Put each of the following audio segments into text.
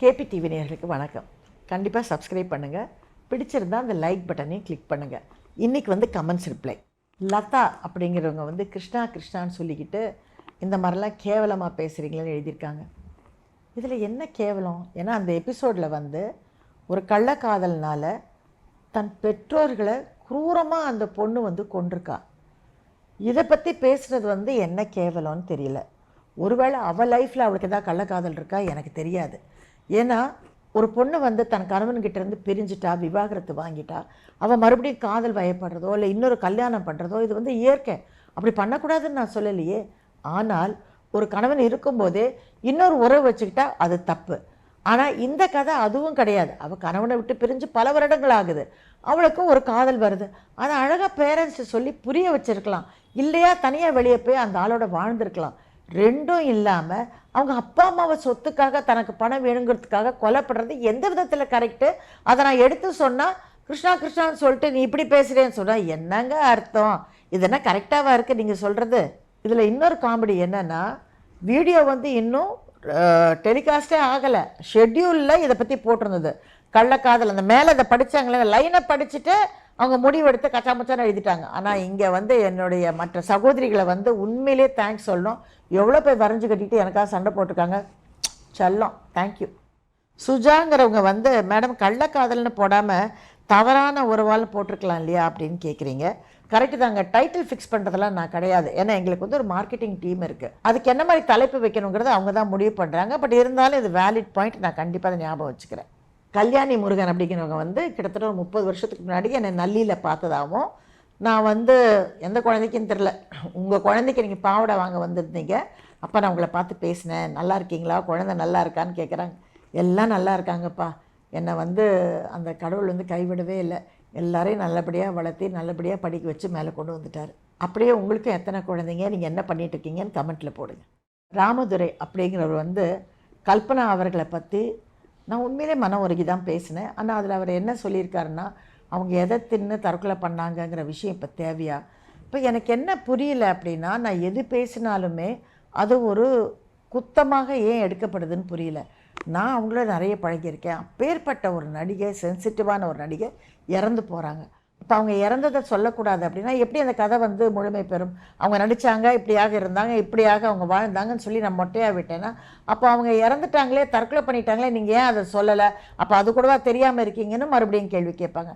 KP TV நேர்களுக்கு வணக்கம். கண்டிப்பாக சப்ஸ்கிரைப் பண்ணுங்கள் பிடிச்சிருந்தால் அந்த லைக் பட்டனையும் கிளிக் பண்ணுங்கள் இன்றைக்கி வந்து கமெண்ட்ஸ் ரிப்ளை லதா அப்படிங்கிறவங்க வந்து கிருஷ்ணா கிருஷ்ணான்னு சொல்லிக்கிட்டு இந்த மாதிரிலாம் கேவலமாக பேசுகிறீங்களேன்னு எழுதியிருக்காங்க. இதில் என்ன கேவலம்? ஏன்னா அந்த எபிசோடில் வந்து ஒரு கள்ளக்காதல்னால் தன் பெற்றோர்களை குரூரமாக அந்த பொண்ணு வந்து கொண்டிருக்கா இதை பற்றி பேசுகிறது வந்து என்ன கேவலம்னு தெரியல. ஒருவேளை அவள் லைஃப்பில் அவளுக்கு எதாவது கள்ளக்காதல் இருக்கா? எனக்கு தெரியாது. ஏன்னா ஒரு பொண்ணு வந்து தன் கணவன்கிட்ட இருந்து பிரிஞ்சிட்டா விவாகரத்து வாங்கிட்டா அவள் மறுபடியும் காதல் வயப்படுறதோ இல்லை இன்னொரு கல்யாணம் பண்ணுறதோ இது வந்து இயற்கை. அப்படி பண்ணக்கூடாதுன்னு நான் சொல்லலையே. ஆனால் ஒரு கணவன் இருக்கும்போதே இன்னொரு உறவு வச்சுக்கிட்டா அது தப்பு. ஆனால் இந்த கதை அதுவும் கிடையாது. அவள் கணவனை விட்டு பிரிஞ்சு பல வருடங்கள் ஆகுது. அவளுக்கும் ஒரு காதல் வருது. அதை அழகாக பேரண்ட்ஸை சொல்லி புரிய வச்சுருக்கலாம். இல்லையா தனியாக வெளியே போய் அந்த ஆளோட வாழ்ந்துருக்கலாம். ரெண்டும் இல்லாமல் அவங்க அப்பா அம்மாவை சொத்துக்காக தனக்கு பணம் வேணுங்கிறதுக்காக கொலைப்படுறது எந்த விதத்தில் கரெக்டு அதை நான் எடுத்து சொன்னால் கிருஷ்ணா கிருஷ்ணான்னு சொல்லிட்டு நீ இப்படி பேசுகிறேன்னு சொன்னால் என்னங்க அர்த்தம்? இது என்ன இருக்குது நீங்கள் சொல்கிறது இதில் இன்னொரு காமெடி என்னென்னா வீடியோ வந்து இன்னும் டெலிகாஸ்டே ஆகலை. ஷெட்யூலில் இதை பற்றி போட்டிருந்தது. கள்ளக்காதல் அந்த மேலே இதை படித்தாங்களே லைனை படிச்சுட்டு அவங்க முடிவெடுத்து கச்சாமுச்சான்னு எழுதிட்டாங்க. ஆனால் இங்கே வந்து என்னுடைய மற்ற சகோதரிகளை வந்து உண்மையிலே தேங்க்ஸ் சொல்லணும். எவ்வளோ பேர் வரைஞ்சு கட்டிட்டு எனக்காக சண்டை போட்டிருக்காங்க? செல்லம். தேங்க்யூ சுஜாங்கிறவங்க வந்து மேடம் கள்ளக்காதல்னு போடாமல் தவறான உறவால் போட்டிருக்கலாம் இல்லையா? அப்படின்னு கேட்குறீங்க கரெக்டு தாங்க. டைட்டில் ஃபிக்ஸ் பண்ணுறதெல்லாம் நான் கிடையாது. ஏன்னா எங்களுக்கு வந்து ஒரு மார்க்கெட்டிங் டீம் இருக்குது அதுக்கு என்ன மாதிரி தலைப்பு வைக்கணுங்கிறத அவங்க தான் முடிவு பண்ணுறாங்க பட் இருந்தாலும் இது வேலிட் பாயிண்ட் நான் கண்டிப்பாக அதை ஞாபகம் வச்சுக்கிறேன். கல்யாணி முருகன் அப்படிங்கிறவங்க வந்து கிட்டத்தட்ட ஒரு முப்பது வருஷத்துக்கு முன்னாடி என்னை நல்லியில் பார்த்ததாகவும் நான் வந்து எந்த குழந்தைக்கும் தெரில உங்கள் குழந்தைக்கு நீங்கள் பாவடை வாங்க வந்திருந்தீங்க. அப்போ நான் உங்களை பார்த்து பேசினேன். நல்லா இருக்கீங்களா? குழந்தை நல்லா இருக்கான்னு கேட்குறாங்க எல்லாம் நல்லா இருக்காங்கப்பா. என்னை வந்து அந்த கடவுள் வந்து கைவிடவே இல்லை. எல்லாரையும் நல்லபடியாக வளர்த்தி நல்லபடியாக படிக்க வச்சு மேலே கொண்டு வந்துட்டார். அப்படியே உங்களுக்கும் எத்தனை குழந்தைங்க? நீங்கள் என்ன பண்ணிகிட்டு இருக்கீங்கன்னு கமெண்ட்டில் போடுங்க. ராமதுரை அப்படிங்கிறவர் வந்து கல்பனா அவர்களை பற்றி நான் உண்மையிலே மன உருகி தான் பேசினேன். ஆனால் அதில் அவர் என்ன சொல்லியிருக்காருன்னா அவங்க எதை தின்னு தற்கொலை பண்ணாங்கங்கிற விஷயம் இப்போ தேவையா? இப்போ எனக்கு என்ன புரியல அப்படின்னா நான் எது பேசினாலுமே அது ஒரு குத்தமாக ஏன் எடுக்கப்படுதுன்னு புரியல. நான் அவங்கள நிறைய பழகியிருக்கேன். அப்பேற்பட்ட ஒரு நடிகை சென்சிட்டிவான ஒரு நடிகை இறந்து போகிறாங்க இப்போ அவங்க இறந்ததை சொல்லக்கூடாது அப்படின்னா எப்படி அந்த கதை வந்து முழுமை பெறும்? அவங்க நடித்தாங்க இப்படியாக இருந்தாங்க இப்படியாக அவங்க வாழ்ந்தாங்கன்னு சொல்லி நான் மொட்டையாக விட்டேன்னா அப்போ அவங்க இறந்துட்டாங்களே தற்கொலை பண்ணிட்டாங்களே நீங்கள் ஏன் அதை சொல்லலை? அப்போ அது கூடவா தெரியாமல் இருக்கீங்கன்னு மறுபடியும் கேள்வி கேட்பாங்க.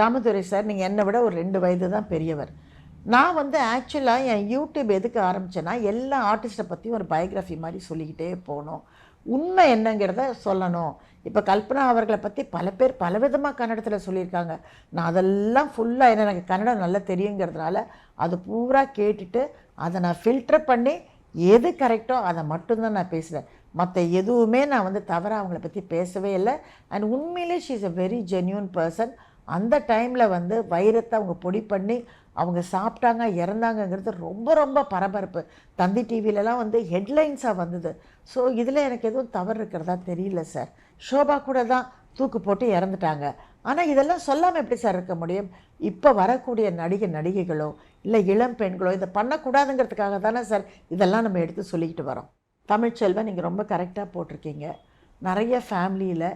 ராமதுரை சார் நீங்கள் என்னை விட ஒரு ரெண்டு வயது தான் பெரியவர். நான் வந்து ஆக்சுவலாக என் யூடியூப் எதுக்கு ஆரம்பித்தேன்னா எல்லா ஆர்டிஸ்ட்டை பற்றியும் ஒரு பயோகிராஃபி மாதிரி சொல்லிக்கிட்டே போகணும். உண்மை என்னங்கிறத சொல்லணும். இப்போ கல்பனா அவர்களை பற்றி பல பேர் பலவிதமாக கன்னடத்தில் சொல்லியிருக்காங்க. நான் அதெல்லாம் ஃபுல்லாக என்ன எனக்கு கன்னடம் நல்லா தெரியுங்கிறதுனால அது பூரா கேட்டுட்டு அதை நான் ஃபில்டர் பண்ணி எது கரெக்டோ அதை மட்டும்தான் நான் பேசுகிறேன் மற்ற எதுவுமே நான் வந்து தவறாக அவங்கள பற்றி பேசவே இல்லை. அண்ட் உண்மையிலே she is a very genuine person அந்த டைமில் வந்து வைரத்தை அவங்க பொடி பண்ணி அவங்க சாப்பிட்டாங்க இறந்தாங்கங்கிறது ரொம்ப ரொம்ப பரபரப்பு. தந்தி டிவிலலாம் வந்து ஹெட்லைன்ஸாக வந்தது. ஸோ இதில் எனக்கு எதுவும் தவறு இருக்கிறதா தெரியல சார் ஷோபா கூட தான் தூக்கு போட்டு இறந்துட்டாங்க. ஆனால் இதெல்லாம் சொல்லாமல் எப்படி சார் இருக்க முடியும்? இப்போ வரக்கூடிய நடிகை நடிகைகளோ இல்லை இளம் பெண்களோ இதை பண்ணக்கூடாதுங்கிறதுக்காக தானே சார் இதெல்லாம் நம்ம எடுத்து சொல்லிக்கிட்டு வரோம். தமிழ்ச்செல்வன் நீங்கள் ரொம்ப கரெக்டாக போட்டிருக்கீங்க. நிறைய ஃபேமிலியில்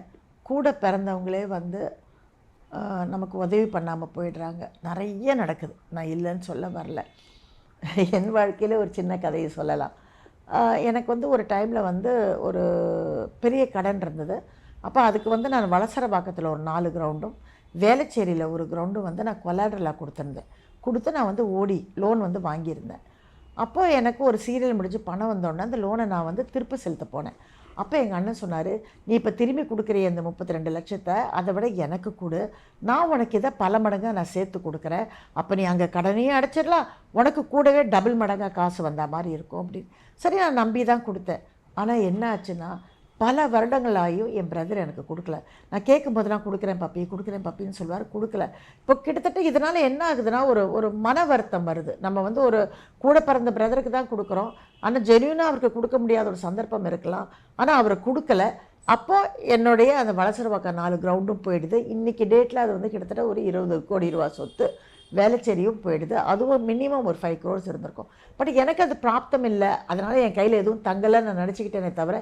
கூட பிறந்தவங்களே வந்து நமக்கு உதவி பண்ணாமல் போயிடுறாங்க. நிறைய நடக்குது. நான் இல்லைன்னு சொல்ல வரல. என் வாழ்க்கையில் ஒரு சின்ன கதையை சொல்லலாம். எனக்கு வந்து ஒரு டைமில் வந்து ஒரு பெரிய கடன் இருந்தது. அப்போ அதுக்கு வந்து நான் வளசரபாக்கத்தில் ஒரு நாலு கிரவுண்டும் வேளச்சேரியில் ஒரு கிரவுண்டும் வந்து நான் கொலாட்ரலாக கொடுத்துருந்தேன். கொடுத்து நான் வந்து ஓடி லோன் வந்து வாங்கியிருந்தேன். அப்போது எனக்கு ஒரு சீரியல் முடிஞ்சு பணம் வந்தோடனே அந்த லோனை நான் வந்து திருப்பி செலுத்த போனேன். அப்போ எங்கள் அண்ணன் சொன்னார் நீ இப்போ திரும்பி கொடுக்குறிய இந்த முப்பத்தி ரெண்டு லட்சத்தை அதை விட எனக்கு கொடு. நான் உனக்கு இதை பல மடங்காக நான் சேர்த்து கொடுக்குறேன். அப்போ நீ அங்கே கடனையும் அடைச்சிடலாம். உனக்கு கூடவே டபுள் மடங்காக காசு வந்த மாதிரி இருக்கும் அப்படின்னு. சரி நான் நம்பி தான் கொடுத்தேன். ஆனால் என்ன ஆச்சுன்னா பல வருடங்கள் ஆகியும் என் பிரதர் எனக்கு கொடுக்கல. நான் கேட்கும்போதெல்லாம் கொடுக்குறேன் பப்பி கொடுக்குறேன் பப்பின்னு சொல்லுவார் கொடுக்கல. இப்போ கிட்டத்தட்ட இதனால் என்ன ஆகுதுன்னா ஒரு ஒரு மன வருத்தம் வருது. நம்ம வந்து ஒரு கூட பிறந்த பிரதருக்கு தான் கொடுக்குறோம். ஆனால் ஜென்யூனாக அவருக்கு கொடுக்க முடியாத ஒரு சந்தர்ப்பம் இருக்கலாம். ஆனால் அவர் கொடுக்கல. அப்போது என்னுடைய அந்த வளசரவாக்கா நாலு கிரவுண்டும் போயிடுது. இன்றைக்கி டேட்டில் அது வந்து கிட்டத்தட்ட ஒரு இருபது கோடி ரூபா சொத்து. வேலைச்சேரியும் போயிடுது. அதுவும் மினிமம் ஒரு ஃபைவ் க்ரோர்ஸ் இருந்திருக்கும். பட் எனக்கு அது பிராப்தம் இல்லை. அதனால் என் கையில் எதுவும் தங்கலைன்னு நான் நினச்சிக்கிட்டேனே தவிர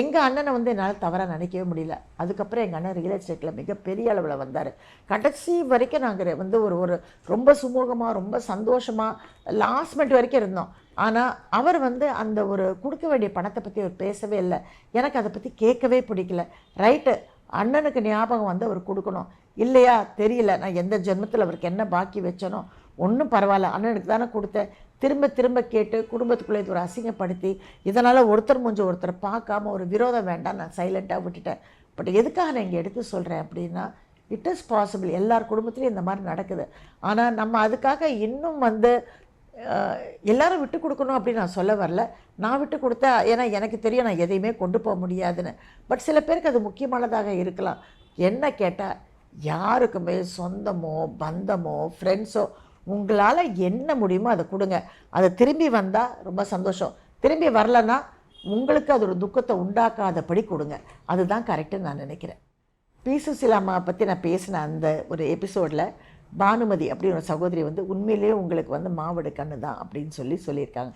எங்கள் அண்ணனை வந்து என்னால் தவறாக நினைக்கவே முடியல. அதுக்கப்புறம் எங்கள் அண்ணன் ரியல் எஸ்டேட்டில் மிகப்பெரிய அளவில் வந்தார். கடைசி வரைக்கும் நாங்கள் வந்து ஒரு ஒரு ரொம்ப சுமூகமாக ரொம்ப சந்தோஷமாக லாஸ்ட் மினிட் வரைக்கும் இருந்தோம். ஆனால் அவர் வந்து அந்த ஒரு கொடுக்க வேண்டிய பணத்தை பற்றி அவர் பேசவே இல்லை. எனக்கு அதை பற்றி கேட்கவே பிடிக்கல. ரைட்டு அண்ணனுக்கு ஞாபகம் வந்து அவர் கொடுக்கணும். இல்லையா? தெரியல. நான் எந்த ஜென்மத்தில் அவருக்கு என்ன பாக்கி வச்சனோ ஒன்றும் பரவாயில்ல. அண்ணனுக்கு தானே கொடுத்தேன். திரும்ப திரும்ப கேட்டு குடும்பத்துக்குள்ளே இது ஒரு அசிங்கப்படுத்தி இதனால் ஒருத்தர் மூஞ்சி ஒருத்தர் பார்க்காம ஒரு விரோதம் வேண்டாம். நான் சைலண்ட்டாக விட்டுட்டேன். பட் எதுக்காக நான் இங்கே எடுத்து சொல்கிறேன் அப்படின்னா இட் இஸ் பாசிபிள் எல்லார் குடும்பத்துலேயும் இந்த மாதிரி நடக்குது. ஆனால் நம்ம அதுக்காக இன்னும் வந்து எல்லாரும் விட்டு கொடுக்கணும் அப்படின்னு நான் சொல்ல வரல. நான் விட்டு கொடுத்தா ஏன்னா எனக்கு தெரியும் நான் எதையுமே கொண்டு போக முடியாதுன்னு. பட் சில பேருக்கு அது முக்கியமானதாக இருக்கலாம். என்ன கேட்டால் யாருக்குமே சொந்தமோ பந்தமோ ஃப்ரெண்ட்ஸோ உங்களால் என்ன முடியுமோ அதை கொடுங்க. அது திரும்பி வந்தால் ரொம்ப சந்தோஷம். திரும்பி வரலன்னா உங்களுக்கு அது ஒரு துக்கத்தை உண்டாக்காதபடி கொடுங்க. அதுதான் கரெக்டுன்னு நான் நினைக்கிறேன். பி பற்றி நான் பேசின அந்த ஒரு எபிசோடில் பானுமதி அப்படின்னு சகோதரி வந்து உண்மையிலேயே உங்களுக்கு வந்து மாவடு கண்ணு தான் அப்படின்னு சொல்லி சொல்லியிருக்காங்க.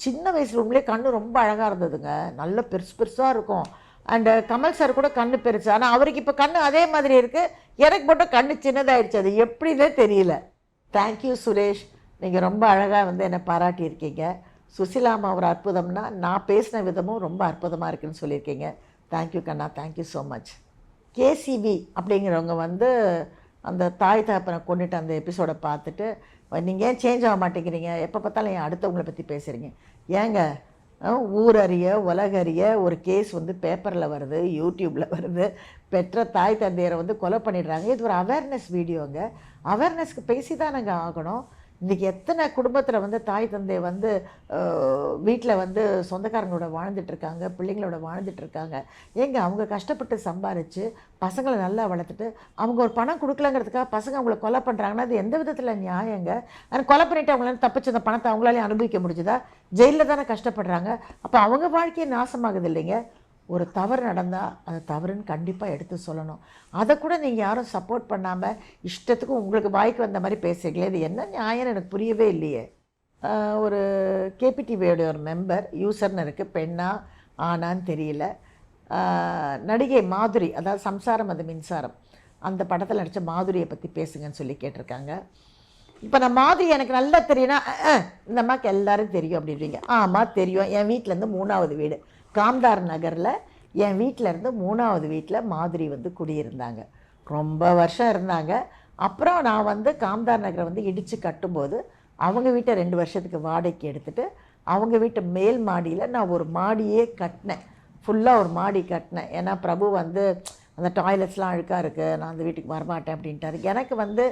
சின்ன வயசுல உண்மையிலே கண்ணு ரொம்ப அழகாக இருந்ததுங்க. நல்ல பெருசு பெருசாக இருக்கும். அண்டு கமல் சார் கூட கண்ணு பெருசு. ஆனால் அவருக்கு இப்போ கண்ணு அதே மாதிரி இருக்குது எனக்கு மட்டும் கண்ணு சின்னதாகிடுச்சு அது எப்படின்னே தெரியல. தேங்க்யூ சுரேஷ் நீங்கள் ரொம்ப அழகாக வந்து என்னை பாராட்டியிருக்கீங்க. சுசிலாமா ஒரு அற்புதம்னா நான் பேசின விதமும் ரொம்ப அற்புதமாக இருக்குதுன்னு சொல்லியிருக்கீங்க. Thank you Kanna. Thank you so much KCP அப்படிங்கிறவங்க வந்து அந்த தாய் தகப்பனை கொண்டுட்டு அந்த எபிசோடை பார்த்துட்டு நீங்கள் ஏன் சேஞ்ச் ஆக மாட்டேங்கிறீங்க? எப்போ பார்த்தாலும் ஏன் அடுத்தவங்களை பற்றி பேசுகிறீங்க ஏங்க ஊரறிய உலகறிய ஒரு கேஸ் வந்து பேப்பரில் வருது யூடியூப்பில் வருது. பெற்ற தாய் தந்தையரை வந்து கொலை பண்ணிடுறாங்க. இது ஒரு அவேர்னஸ் வீடியோங்க அவேர்னஸ்க்கு பேசி தானங்க ஆகணும். இன்றைக்கி எத்தனை குடும்பத்தில் வந்து தாய் தந்தை வந்து வீட்டில் வந்து சொந்தக்காரங்களோட வாழ்ந்துட்டுருக்காங்க பிள்ளைங்களோட வாழ்ந்துட்டுருக்காங்க ஏங்க அவங்க கஷ்டப்பட்டு சம்பாரித்து பசங்களை நல்லா வளர்த்துட்டு அவங்க ஒரு பணம் கொடுக்கலங்கிறதுக்காக பசங்க அவங்கள கொலை பண்ணுறாங்கன்னா அது எந்த விதத்தில் நியாயங்க? ஆனால் கொலை பண்ணிவிட்டு அவங்களால தப்பிச்சு அந்த பணத்தை அவங்களாலே அனுபவிக்க முடிஞ்சுதா? ஜெயிலில் தானே கஷ்டப்படுறாங்க. அப்போ அவங்க வாழ்க்கையே நாசமாகுது இல்லைங்க? ஒரு தவறு நடந்தால் அது தவறுன்னு கண்டிப்பாக எடுத்து சொல்லணும். அதை கூட நீங்கள் யாரும் சப்போர்ட் பண்ணாமல் இஷ்டத்துக்கு உங்களுக்கு வாய்க்கு வந்த மாதிரி பேசுகிறீங்களே இது என்ன நியாயம்னு எனக்கு புரியவே இல்லையே. ஒரு கேபிடிவியோடைய ஒரு மெம்பர் யூசர்னு இருக்குது பெண்ணா ஆனான்னு தெரியல. நடிகை மாதுரி அதாவது சம்சாரம் அது மின்சாரம். அந்த படத்தில் நடித்த மாதுரியை பற்றி பேசுங்கன்னு சொல்லி கேட்டிருக்காங்க. இப்போ நான் மாதிரி எனக்கு நல்லா தெரியும்னா இந்த அம்மாக்கு எல்லோரும் தெரியும் அப்படின்றீங்க. ஆமாம் தெரியும். என் வீட்டிலேருந்து மூணாவது வீடு. காம்தார் நகரில் என் வீட்டில் இருந்து மூணாவது வீட்டில் மாதிரி வந்து குடியிருந்தாங்க. ரொம்ப வருஷம் இருந்தாங்க. அப்புறம் நான் வந்து காம்தார் நகரை வந்து இடித்து கட்டும்போது அவங்க வீட்டை ரெண்டு வருஷத்துக்கு வாடகைக்கு எடுத்துட்டு அவங்க வீட்டு மேல் மாடியில் நான் ஒரு மாடியே கட்டினேன். ஃபுல்லாக ஒரு மாடி கட்டினேன். ஏன்னா பிரபு வந்து அந்த டாய்லெட்ஸ்லாம் அழுக்காக இருக்குது நான் அந்த வீட்டுக்கு வரமாட்டேன் அப்படின்ட்டாரு. எனக்கு வந்து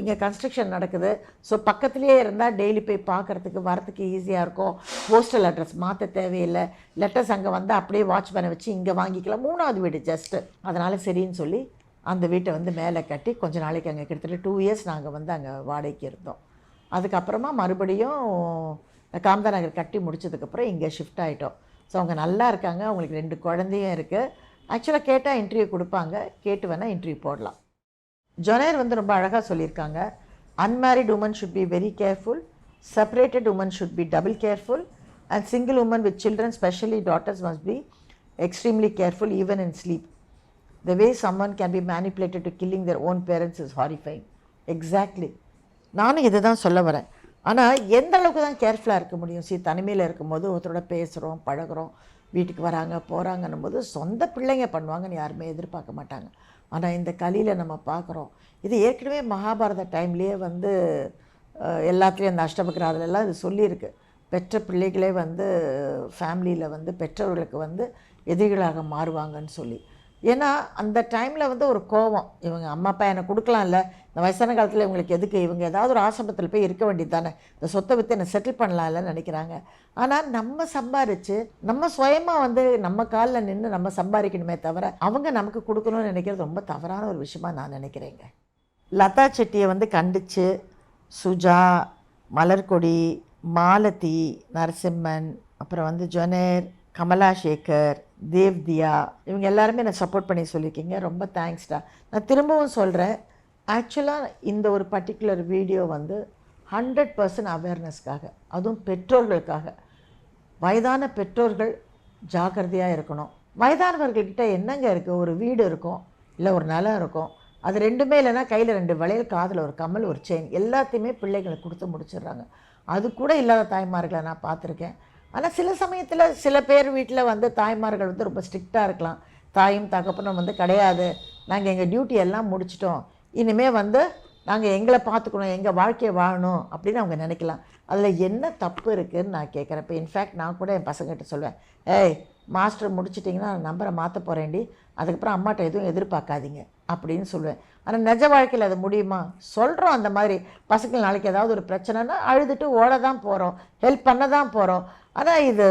இங்கே கன்ஸ்ட்ரக்ஷன் நடக்குது. ஸோ பக்கத்துலேயே இருந்தால் டெய்லி போய் பார்க்குறதுக்கு வரத்துக்கு ஈஸியாக இருக்கும். போஸ்டல் அட்ரஸ் மாற்ற தேவையில்லை. லெட்டர்ஸ் அங்கே வந்து அப்படியே வாட்ச்மேனை வச்சு இங்கே வாங்கிக்கலாம். மூணாவது வீடு ஜஸ்ட்டு அதனால் சரின்னு சொல்லி அந்த வீட்டை வந்து மேலே கட்டி கொஞ்ச நாளைக்கு அங்கே கிட்டத்தட்ட டூ இயர்ஸ் நாங்கள் வந்து அங்கே வாடகைக்கு இருந்தோம். அதுக்கப்புறமா மறுபடியும் காமதா நகர் கட்டி முடிச்சதுக்கப்புறம் இங்கே ஷிஃப்ட் ஆகிட்டோம் ஸோ அவங்க நல்லா இருக்காங்க. அவங்களுக்கு ரெண்டு குழந்தையும் இருக்குது ஆக்சுவலாக கேட்டால் இன்டர்வியூ கொடுப்பாங்க. கேட்டு வேணால் இன்டர்வியூ போடலாம். ஜொனேர் வந்து ரொம்ப அழகாக சொல்லியிருக்காங்க. Unmarried women should be very careful separated women should be double careful and single women with children specially daughters must be extremely careful even in sleep the way some one can be manipulated to killing their own parents is horrifying exactly நானும் இதை தான் சொல்ல வரேன். ஆனால் எந்த அளவுக்கு தான் கேர்ஃபுல்லாக இருக்க முடியும்? சி தனிமையில் இருக்கும்போது ஒருத்தரோட பேசுகிறோம் பழகுறோம். வீட்டுக்கு வராங்க போகிறாங்கன்னும் போது சொந்த பிள்ளைங்க பண்ணுவாங்கன்னு யாருமே எதிர்பார்க்க மாட்டாங்க. ஆனால் இந்த கலியில் நம்ம பார்க்குறோம். இது ஏற்கனவே மகாபாரத டைம்லேயே வந்து எல்லாத்துலேயும் அந்த அஷ்டபக்ராதுலலாம் இது சொல்லியிருக்கு. பெற்ற பிள்ளைகளே வந்து ஃபேமிலியில் வந்து பெற்றவர்களுக்கு வந்து எதிரிகளாக மாறுவாங்கன்னு சொல்லி. ஏன்னா அந்த டைமில் வந்து ஒரு கோவம். இவங்க அம்மா அப்பா எனக்கு கொடுக்கலாம்ல? இந்த வயசான காலத்தில் இவங்களுக்கு எதுக்கு? இவங்க ஏதாவது ஒரு ஆசிரமத்தில் போய் இருக்க வேண்டியது தானே இந்த சொத்தை விற்று என்னை செட்டில் பண்ணலாம்லன்னு நினைக்கிறாங்க. ஆனால் நம்ம சம்பாரித்து நம்ம சுயமாக வந்து நம்ம காலில் நின்று நம்ம சம்பாதிக்கணுமே தவிர அவங்க நமக்கு கொடுக்கணும்னு நினைக்கிறது ரொம்ப தவறான ஒரு விஷயமா நான் நினைக்கிறேங்க. லதா செட்டியை வந்து கண்டித்து சுஜா மலர்கொடி மாலதி நரசிம்மன் அப்புறம் வந்து ஜொனேர் கமலா சேகர் தேவ்தியா இவங்க எல்லாருமே நான் சப்போர்ட் பண்ணி சொல்லியிருக்கீங்க. ரொம்ப தேங்க்ஸ்டா நான் திரும்பவும் சொல்கிறேன் ஆக்சுவலாக இந்த ஒரு பர்டிகுலர் வீடியோ வந்து ஹண்ட்ரட் பர்சன்ட் அவேர்னஸ்க்காக அதுவும் பெற்றோர்களுக்காக. வயதான பெற்றோர்கள் ஜாக்கிரதையாக இருக்கணும். வயதானவர்கள்கிட்ட என்னங்க இருக்குது ஒரு வீடு இருக்கும் இல்லை ஒரு நிலம் இருக்கும். அது ரெண்டுமே இல்லைன்னா கையில் ரெண்டு வளையல் காதில் ஒரு கம்மல் ஒரு செயின் எல்லாத்தையுமே பிள்ளைங்களுக்கு கொடுத்து முடிச்சிடுறாங்க. அது கூட இல்லாத தாய்மார்களை நான் பார்த்துருக்கேன். ஆனால் சில சமயத்தில் சில பேர் வீட்டில் வந்து தாய்மார்கள் வந்து ரொம்ப ஸ்ட்ரிக்டாக இருக்கலாம். தாயும் தகப்பனும் வந்து கிடையாது. நாங்கள் எங்கள் டியூட்டி எல்லாம் முடிச்சிட்டோம். இனிமேல் வந்து நாங்கள் எங்களை பார்த்துக்கணும் எங்கள் வாழ்க்கையை வாழணும் அப்படின்னு அவங்க நினைக்கலாம். அதில் என்ன தப்பு இருக்குதுன்னு நான் கேட்குறேன் இப்போ இன்ஃபேக்ட் நான் கூட என் பசங்ககிட்ட சொல்லுவேன். ஏய் மாஸ்டர் முடிச்சிட்டிங்கன்னா நான் நம்பரை மாற்ற போகிறேன்டி அதுக்கப்புறம் அம்மாட்ட எதுவும் எதிர்பார்க்காதீங்க. அப்படின்னு சொல்லுவேன். ஆனால் நிஜ வாழ்க்கையில் அது முடியுமா? சொல்கிறோம் அந்த மாதிரி. பசங்கள் நாளைக்கு ஏதாவது ஒரு பிரச்சனைனா அழுதுட்டு ஓட தான் போகிறோம் ஹெல்ப் பண்ண தான் போகிறோம் ஆனால் இது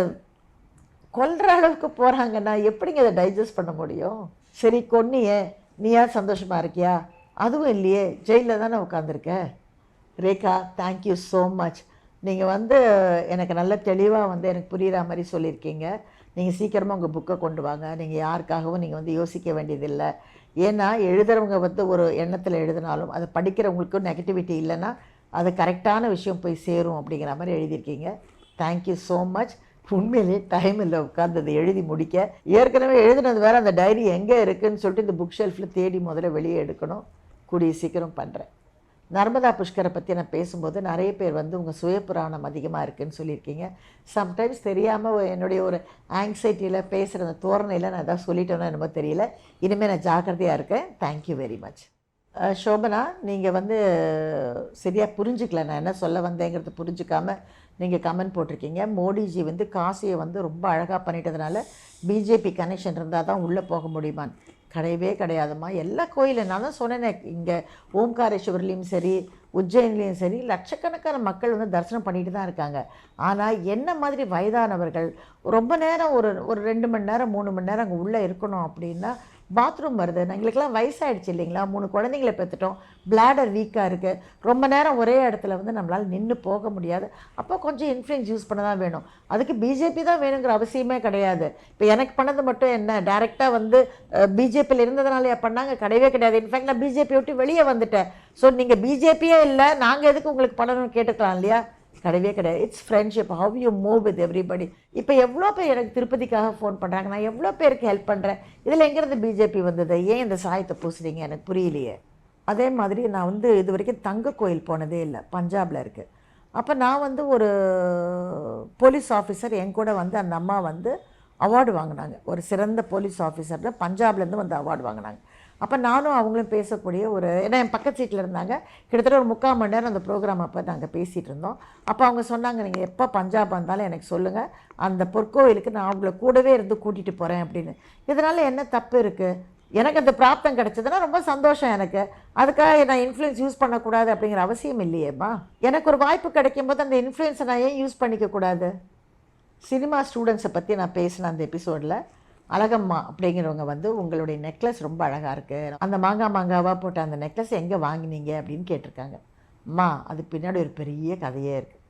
கொல்ற அளவுக்கு போகிறாங்கன்னா எப்படிங்க இதை டைஜஸ்ட் பண்ண முடியும்? சரி கொன்னியே நீயா சந்தோஷமாக இருக்கியா? அதுவும் இல்லையே ஜெயிலில் தானே உட்காந்துருக்க ரேகா தேங்க்யூ ஸோ மச் நீங்கள் வந்து எனக்கு நல்ல தெளிவாக வந்து எனக்கு புரிகிற மாதிரி சொல்லியிருக்கீங்க. நீங்கள் சீக்கிரமாக உங்கள் புக்கை கொண்டு வாங்க. நீங்கள் யாருக்காகவும் நீங்கள் வந்து யோசிக்க வேண்டியதில்லை. ஏன்னா எழுதுகிறவங்க வந்து ஒரு எண்ணத்தில் எழுதினாலும் அதை படிக்கிறவங்களுக்கும் நெகட்டிவிட்டி இல்லைன்னா அது கரெக்டான விஷயம் போய் சேரும் அப்படிங்கிற மாதிரி எழுதியிருக்கீங்க. தேங்க்யூ ஸோ மச் உண்மையிலே டைம் இல்லை உட்காந்து அதை எழுதி முடிக்க. ஏற்கனவே எழுதுனது வேறு அந்த டைரி எங்கே இருக்குன்னு சொல்லிட்டு இந்த புக் ஷெல்ஃபில் தேடி முதல்ல வெளியே எடுக்கணும். கூடிய சீக்கிரம் பண்ணுறேன் நர்மதா புஷ்கரை பற்றி நான் பேசும்போது நிறைய பேர் வந்து உங்கள் சுயபுராணம் அதிகமாக இருக்குதுன்னு சொல்லியிருக்கீங்க. சம்டைம்ஸ் தெரியாமல் என்னுடைய ஒரு ஆங்ஸைட்டியில் பேசுகிற அந்த தோரணையில் நான் எதாவது சொல்லிட்டேனோ என்னமோ தெரியல. இனிமேல் நான் ஜாக்கிரதையாக இருக்கேன். தேங்க்யூ வெரி மச் சோபனா நீங்கள் வந்து சரியாக புரிஞ்சுக்கல. நான் என்ன சொல்ல வந்தேங்கிறத புரிஞ்சுக்காமல் நீங்கள் கமெண்ட் போட்டிருக்கீங்க. மோடிஜி வந்து காசியை வந்து ரொம்ப அழகாக பண்ணிட்டதுனால பிஜேபி கனெக்ஷன் இருந்தால் தான் உள்ளே போக முடியுமான்னு கிடையவே கிடையாதும்மா. எல்லா கோயிலுனாலும் நான் சொன்னேனே இங்கே ஓம்காரேஸ்வரிலையும் சரி உஜ்ஜயின்லேயும் சரி லட்சக்கணக்கான மக்கள் வந்து தரிசனம் பண்ணிட்டு தான் இருக்காங்க. ஆனால் என்ன மாதிரி வயதானவர்கள் ரொம்ப நேரம் ஒரு ஒரு ரெண்டு மணி நேரம் மூணு மணி நேரம் அங்கே உள்ளே இருக்கணும் அப்படின்னா பாத்ரூம் வருது. எங்களுக்கெல்லாம் வயசாகிடுச்சு இல்லைங்களா? மூணு குழந்தைங்கள பெற்றுட்டோம். பிளாடர் வீக்காக இருக்குது ரொம்ப நேரம் ஒரே இடத்துல வந்து நம்மளால் நின்று போக முடியாது. அப்போ கொஞ்சம் இன்ஃப்ளூயன்ஸ் யூஸ் பண்ண தான் வேணும். அதுக்கு பிஜேபி தான் வேணுங்கிற அவசியமே கிடையாது. இப்போ எனக்கு பண்ணது மட்டும் என்ன? டேரெக்டாக வந்து பிஜேபியில் இருந்ததுனால பண்ணாங்க? கிடையவே கிடையாது. இன்ஃபேக்ட் நான் பிஜேபி விட்டு வெளியே வந்துட்டேன். ஸோ நீங்கள் பிஜேபியே இல்லை. நாங்கள் எதுக்கு உங்களுக்கு பண்ணணும்னு கேட்டுக்கலாம் இல்லையா? கிடையவே கிடையாது. It's friendship how you move with everybody இப்போ எவ்வளோ பேர் எனக்கு திருப்பதிக்காக ஃபோன் பண்ணுறாங்க நான் எவ்வளோ பேருக்கு ஹெல்ப் பண்ணுறேன் இதில் எங்கேருந்து பிஜேபி வந்தது? ஏன் இந்த சாயத்தை பூசுறீங்க? எனக்கு புரியலையே. அதே மாதிரி நான் வந்து இது வரைக்கும் தங்க கோயில் போனதே இல்லை. பஞ்சாபில் இருக்குது அப்போ நான் வந்து ஒரு போலீஸ் ஆஃபீஸர் என் கூட வந்து அந்த அம்மா வந்து அவார்டு வாங்கினாங்க. ஒரு சிறந்த போலீஸ் ஆஃபீஸரில் பஞ்சாப்லேருந்து வந்து அவார்டு வாங்கினாங்க. அப்போ நானும் அவங்களும் பேசக்கூடிய ஒரு ஏன்னா என் பக்கத்து சீட்டில் இருந்தாங்க. கிட்டத்தட்ட ஒரு முக்கால் மணி நேரம் அந்த ப்ரோக்ராம் அப்போ நாங்கள் பேசிகிட்டு இருந்தோம். அப்போ அவங்க சொன்னாங்க நீங்கள் எப்போ பஞ்சாப் வந்தாலும் எனக்கு சொல்லுங்கள் அந்த பொற்கோவிலுக்கு நான் அவங்கள கூடவே இருந்து கூட்டிகிட்டு போகிறேன் அப்படின்னு. இதனால் என்ன தப்பு இருக்குது எனக்கு அந்த பிராப்தம் கிடச்சதுன்னா ரொம்ப சந்தோஷம் எனக்கு. அதுக்காக நான் இன்ஃப்ளூயன்ஸ் யூஸ் பண்ணக்கூடாது அப்படிங்கிற அவசியம் இல்லையேம்மா எனக்கு ஒரு வாய்ப்பு கிடைக்கும் போது அந்த இன்ஃப்ளூயன்ஸை நான் ஏன் யூஸ் பண்ணிக்கக்கூடாது சினிமா ஸ்டூடெண்ட்ஸை பற்றி நான் பேசினேன் அந்த எபிசோடில் அழகம்மா அப்படிங்கிறவங்க வந்து உங்களுடைய நெக்லஸ் ரொம்ப அழகாக இருக்குது அந்த மாங்காய் மாங்காவாக போட்ட அந்த நெக்லஸ் எங்கே வாங்கினீங்க அப்படின்னு கேட்டிருக்காங்க. அம்மா அது பின்னாடி ஒரு பெரிய கதையே இருக்குது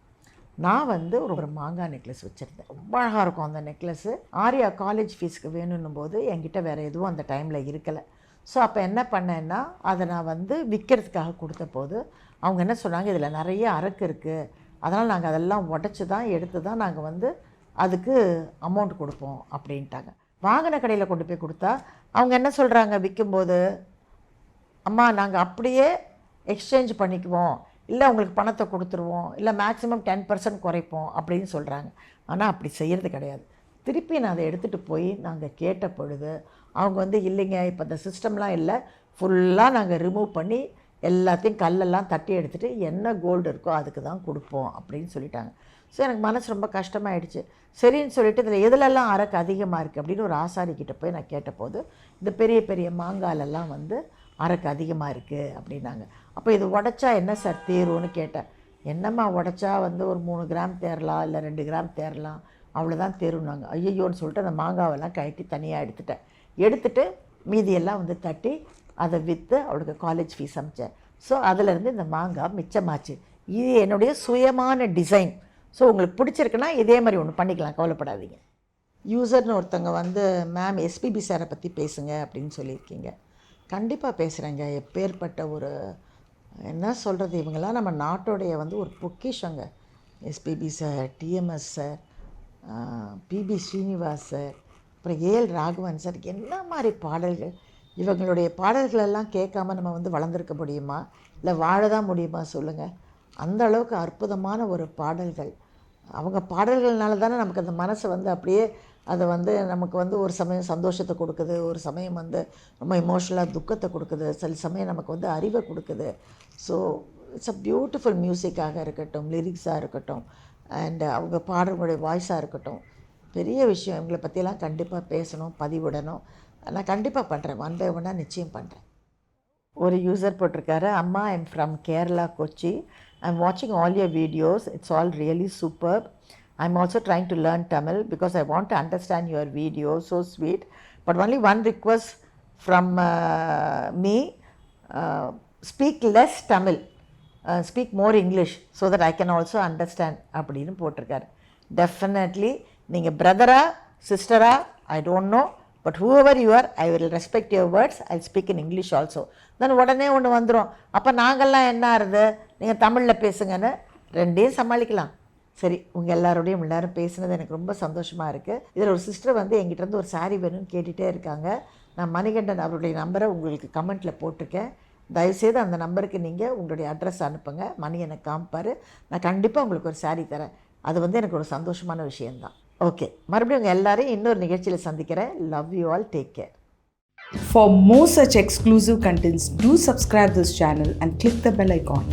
நான் வந்து ஒரு ஒரு மாங்காய் நெக்லஸ் வச்சுருந்தேன். ரொம்ப அழகாக இருக்கும் அந்த நெக்லஸ்ஸு ஆர்யா காலேஜ் ஃபீஸ்க்கு வேணும்னும் போது என்கிட்ட வேறு எதுவும் அந்த டைமில் இருக்கலை. ஸோ அப்போ என்ன பண்ணேன்னா அதை நான் வந்து விற்கிறதுக்காக கொடுத்த போது அவங்க என்ன சொன்னாங்க இதில் நிறைய அரக்கு இருக்குது அதனால் நாங்கள் அதெல்லாம் உடச்சி தான் எடுத்து தான் நாங்கள் வந்து அதுக்கு அமௌண்ட் கொடுப்போம். அப்படின்ட்டாங்க. வாங்கின கடையில் கொண்டு போய் கொடுத்தா அவங்க என்ன சொல்கிறாங்க விற்கும்போது அம்மா நாங்கள் அப்படியே எக்ஸ்சேஞ்ச் பண்ணிக்குவோம். இல்லை உங்களுக்கு பணத்தை கொடுத்துருவோம். இல்லை மேக்ஸிமம் டென் பர்சன்ட் குறைப்போம் அப்படின்னு சொல்கிறாங்க ஆனால் அப்படி செய்கிறது கிடையாது. திருப்பி நான் அதை எடுத்துகிட்டு போய் நாங்கள் கேட்ட பொழுது அவங்க வந்து இல்லைங்க இப்போ இந்த சிஸ்டம்லாம் இல்லை. ஃபுல்லாக நாங்கள் ரிமூவ் பண்ணி எல்லாத்தையும் கல்லெல்லாம் தட்டி எடுத்துகிட்டு என்ன கோல்டு இருக்கோ அதுக்கு தான் கொடுப்போம் அப்படின்னு சொல்லிட்டாங்க. ஸோ எனக்கு மனசு ரொம்ப கஷ்டமாயிடுச்சு. சரின்னு சொல்லிட்டு இதில் எதுலெல்லாம் அரக்கு அதிகமாக இருக்குது அப்படின்னு ஒரு ஆசாரிக்கிட்ட போய் நான் கேட்டபோது இந்த பெரிய பெரிய மாங்காலெல்லாம் வந்து அரக்கு அதிகமாக இருக்குது அப்படின்னாங்க. அப்போ இது உடச்சா என்ன சார் தேரும்னு கேட்டேன். என்னம்மா உடச்சா வந்து ஒரு மூணு கிராம் தேரலாம் இல்லை ரெண்டு கிராம் தேரலாம் அவ்வளோதான் தேருனாங்க ஐயோன்னு சொல்லிட்டு அந்த மாங்காவெல்லாம் கழட்டி தனியாக எடுத்துட்டேன். எடுத்துட்டு மீதியெல்லாம் வந்து தட்டி அதை விற்று அவளுக்கு காலேஜ் ஃபீஸ் அமைச்சேன். ஸோ அதிலேருந்து இந்த மாங்காய் மிச்சமாச்சு. இது என்னுடைய சுயமான டிசைன் ஸோ உங்களுக்கு பிடிச்சிருக்குன்னா இதே மாதிரி ஒன்று பண்ணிக்கலாம் கவலைப்படாதீங்க. யூசர்னு ஒருத்தவங்க வந்து மேம் எஸ்பிபி சாரை பற்றி பேசுங்க அப்படின்னு சொல்லியிருக்கீங்க. கண்டிப்பாக பேசுகிறேங்க எப்பேற்பட்ட ஒரு என்ன சொல்கிறது இவங்கெல்லாம் நம்ம நாட்டோடைய வந்து ஒரு பொக்கிஷங்க. SPB sir TMS sir PB Srinivas sir அப்புறம் ஏஎல் ராகவன் சார் என்ன மாதிரி பாடல்கள். இவங்களுடைய பாடல்களெல்லாம் கேட்காம நம்ம வந்து வளர்ந்துருக்க முடியுமா? இல்லை வாழ தான் முடியுமா சொல்லுங்கள் அந்த அளவுக்கு அற்புதமான ஒரு பாடல்கள். அவங்க பாடல்கள்னால தானே நமக்கு அந்த மனசை வந்து அப்படியே அதை வந்து நமக்கு வந்து ஒரு சமயம் சந்தோஷத்தை கொடுக்குது ஒரு சமயம் வந்து ரொம்ப இமோஷனலாக துக்கத்தை கொடுக்குது சில சமயம் நமக்கு வந்து அறிவை கொடுக்குது. ஸோ இட்ஸ் அ பியூட்டிஃபுல் மியூசிக்காக இருக்கட்டும் லிரிக்ஸாக இருக்கட்டும் அண்ட் அவங்க பாடுறவங்களுடைய வாய்ஸாக இருக்கட்டும். பெரிய விஷயம் இவங்களை பற்றியெல்லாம் கண்டிப்பாக பேசணும் பதிவிடணும். நான் கண்டிப்பாக பண்ணுறேன் ஒன் பை ஒன்னாக நிச்சயம் பண்ணுறேன் ஒரு யூசர் போட்டிருக்காரு அம்மா I'm from Kerala Kochi I'm வாட்சிங் all your videos it's all really super I'm also trying to learn Tamil because I want to understand your video so sweet but only one request from me speak less Tamil speak more English so that I can also understand அப்படின்னு போட்டிருக்காரு. Definitely நீங்கள் பிரதரா சிஸ்டரா I don't know but whoever you are I will respect your words I speak in English also then உடனே ஒன்று வந்துடும் அப்போ நாங்கள்லாம் என்ன ஆறுது? நீங்கள் தமிழில் பேசுங்கன்னு ரெண்டையும் சமாளிக்கலாம். சரி உங்கள் எல்லாரோடையும் எல்லாரும் பேசுனது எனக்கு ரொம்ப சந்தோஷமாக இருக்குது இதில் ஒரு சிஸ்டர் வந்து எங்கிட்டருந்து ஒரு saree வேணும்னு கேட்டுகிட்டே இருக்காங்க. நான் மணிகண்டன் அவருடைய நம்பரை உங்களுக்கு கமெண்ட்டில் போட்டிருக்கேன். தயவுசெய்து அந்த நம்பருக்கு நீங்கள் உங்களுடைய அட்ரஸ் அனுப்புங்க. மணி எனக்கு காமிப்பார். நான் கண்டிப்பாக உங்களுக்கு ஒரு saree தரேன். அது வந்து எனக்கு ஒரு சந்தோஷமான விஷயந்தான் ஓகே மறுபடியும் உங்கள் எல்லாரையும் இன்னொரு நிகழ்ச்சியில் சந்திக்கிறேன் love you all take care for more such exclusive contents to subscribe this channel and click the bell icon